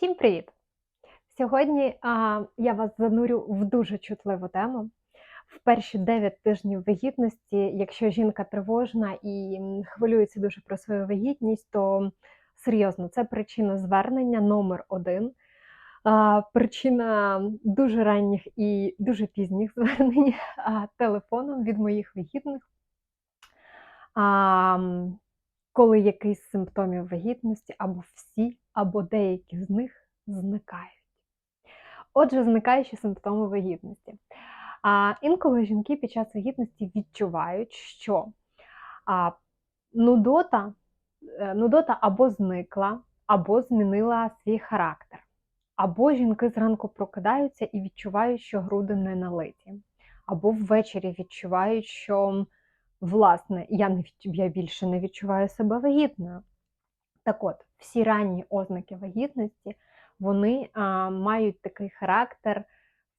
Всім привіт! Сьогодні а, я вас занурю в дуже чутливу тему. В перші 9 тижнів вагітності, якщо жінка тривожна і хвилюється дуже про свою вагітність, то серйозно, це причина звернення номер один. А, причина дуже ранніх і дуже пізніх звернень а, телефоном від моїх вагітних. А, коли якийсь симптомів вагітності, або всі, або деякі з них зникають. Отже, зникаючі симптоми вагітності. А інколи жінки під час вагітності відчувають, що а, нудота, е, нудота або зникла, або змінила свій характер. Або жінки зранку прокидаються і відчувають, що груди не налиті, або ввечері відчувають, що власне я не я більше не відчуваю себе вагітною. Так от, всі ранні ознаки вагітності вони а, мають такий характер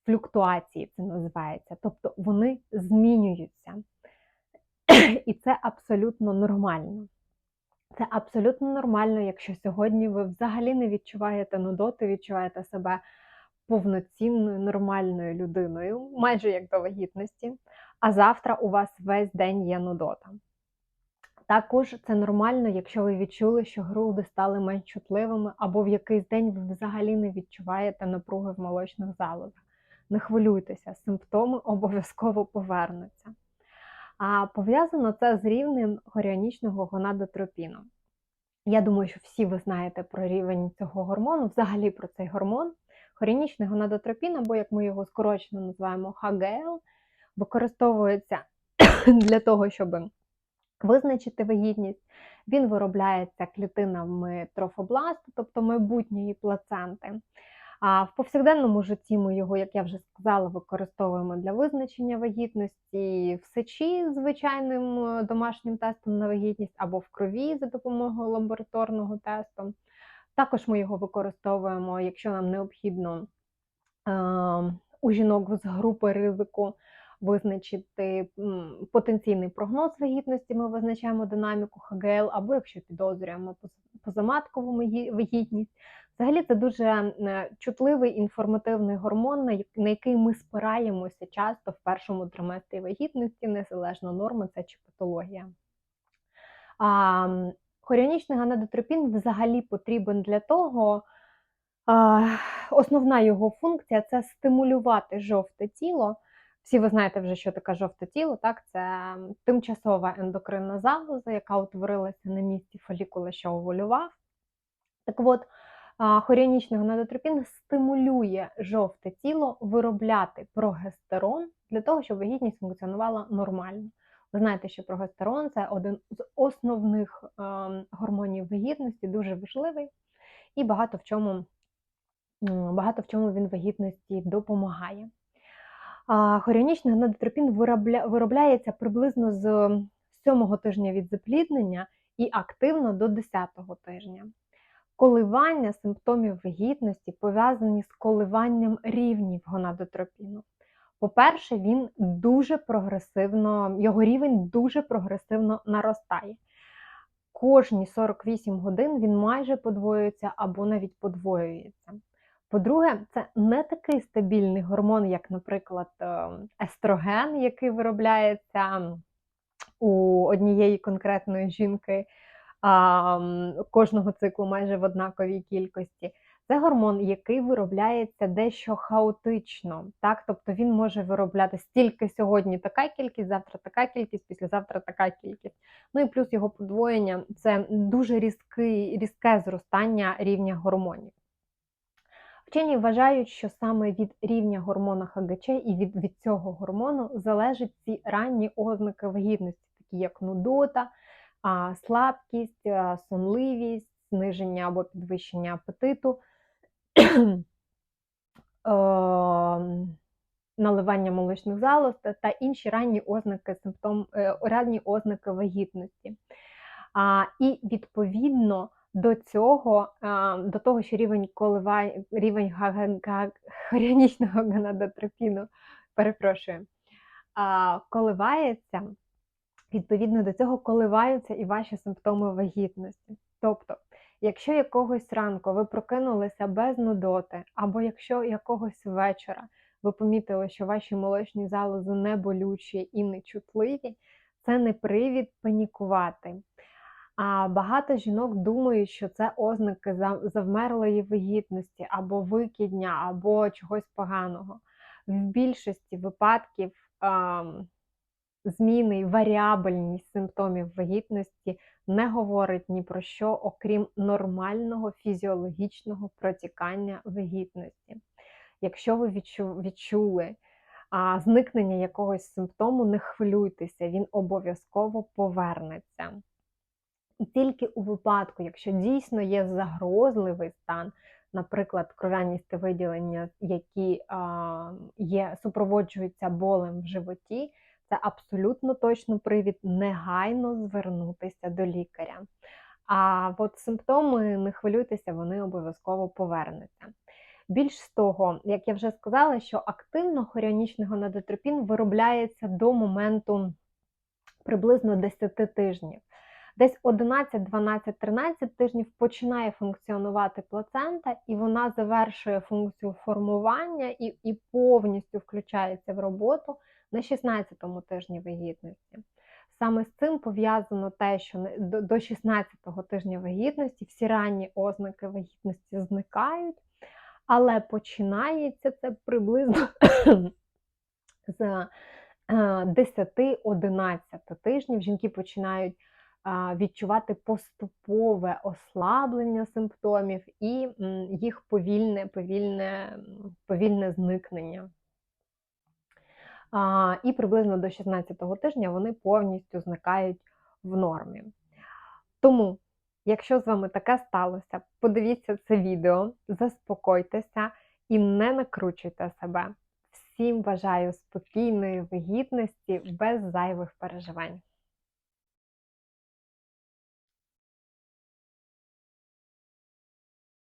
флюктуації, це називається. Тобто вони змінюються. І це абсолютно нормально. Це абсолютно нормально, якщо сьогодні ви взагалі не відчуваєте нудоти, відчуваєте себе повноцінною, нормальною людиною, майже як до вагітності, а завтра у вас весь день є нудота. Також це нормально, якщо ви відчули, що груди стали менш чутливими, або в якийсь день ви взагалі не відчуваєте напруги в молочних залозах. Не хвилюйтеся, симптоми обов'язково повернуться. А пов'язано це з рівнем горіонічного гонадотропіну. Я думаю, що всі ви знаєте про рівень цього гормону, взагалі про цей гормон. Хорінічний гонадотропін, або як ми його скорочено називаємо ХГЛ, використовується для того, щоб визначити вагітність. Він виробляється клітинами трофобласту, тобто майбутньої плаценти. А в повсякденному житті ми його, як я вже сказала, використовуємо для визначення вагітності в сечі звичайним е, домашнім тестом на вагітність або в крові за допомогою лабораторного тесту. Також ми його використовуємо, якщо нам необхідно е, у жінок з групи ризику визначити потенційний прогноз вагітності, ми визначаємо динаміку ХГЛ, або якщо підозрюємо поз- позаматкову вагітність. Взагалі це дуже чутливий інформативний гормон, на який ми спираємося часто в першому триместрі вагітності, незалежно норми це чи патологія. А, хоріонічний ганадотропін взагалі потрібен для того, а, основна його функція це стимулювати жовте тіло. Всі ви знаєте вже, що таке жовте тіло, так? Це тимчасова ендокринна залоза, яка утворилася на місці фолікула, що овулював. Так от, хоріонічний гонадотропін стимулює жовте тіло виробляти прогестерон для того, щоб вагітність функціонувала нормально. Ви знаєте, що прогестерон це один з основних гормонів вагітності, дуже важливий, і багато в чому, багато в чому він вагітності допомагає. Хоріонічний гонадотропін виробля, виробляється приблизно з 7 тижня від запліднення і активно до 10 тижня. Коливання симптомів вагітності пов'язані з коливанням рівнів гонадотропіну. По-перше, він дуже прогресивно, його рівень дуже прогресивно наростає. Кожні 48 годин він майже подвоюється або навіть подвоюється. По-друге, це не такий стабільний гормон, як, наприклад, е, естроген, який виробляється у однієї конкретної жінки кожного циклу майже в однаковій кількості. Це гормон, який виробляється дещо хаотично. Так? Тобто він може виробляти стільки сьогодні така кількість, завтра така кількість, післязавтра така кількість. Ну і плюс його подвоєння це дуже різкий, різке зростання рівня гормонів. Вчені вважають, що саме від рівня гормона ХГЧ і від, від цього гормону залежать ці ранні ознаки вагітності, такі як нудота, слабкість, сонливість, зниження або підвищення апетиту, ем, наливання молочних залоз та- та інші ранні ознаки симптом, е, ранні ознаки вагітності. А, і відповідно до цього, до того, що рівень коливань, рівень га- гонадотропіну, перепрошую, коливається, відповідно до цього коливаються і ваші симптоми вагітності. Тобто, Якщо якогось ранку ви прокинулися без нудоти, або якщо якогось вечора ви помітили, що ваші молочні залози не болючі і не чутливі, це не привід панікувати. А багато жінок думають, що це ознаки завмерлої вагітності, або викидня, або чогось поганого. В більшості випадків зміни і варіабельність симптомів вагітності не говорить ні про що, окрім нормального фізіологічного протікання вагітності. Якщо ви відчу- відчули зникнення якогось симптому, не хвилюйтеся, він обов'язково повернеться. І тільки у випадку, якщо дійсно є загрозливий стан, наприклад, кров'яністе виділення, які а, є, супроводжуються болем в животі, це абсолютно точно привід негайно звернутися до лікаря. А от симптоми, не хвилюйтеся, вони обов'язково повернуться. Більш з того, як я вже сказала, що активно хоріонічний гонадотропін виробляється до моменту приблизно 10 тижнів. Десь 11, 12, 13 тижнів починає функціонувати плацента, і вона завершує функцію формування і, і повністю включається в роботу на 16-му тижні вагітності. Саме з цим пов'язано те, що до до 16-го тижня вагітності всі ранні ознаки вагітності зникають, але починається це приблизно з 10-11 тижнів. Жінки починають відчувати поступове ослаблення симптомів і їх повільне, повільне, повільне зникнення. І приблизно до 16-го тижня вони повністю зникають в нормі. Тому, якщо з вами таке сталося, подивіться це відео, заспокойтеся і не накручуйте себе. Всім бажаю спокійної вагітності без зайвих переживань.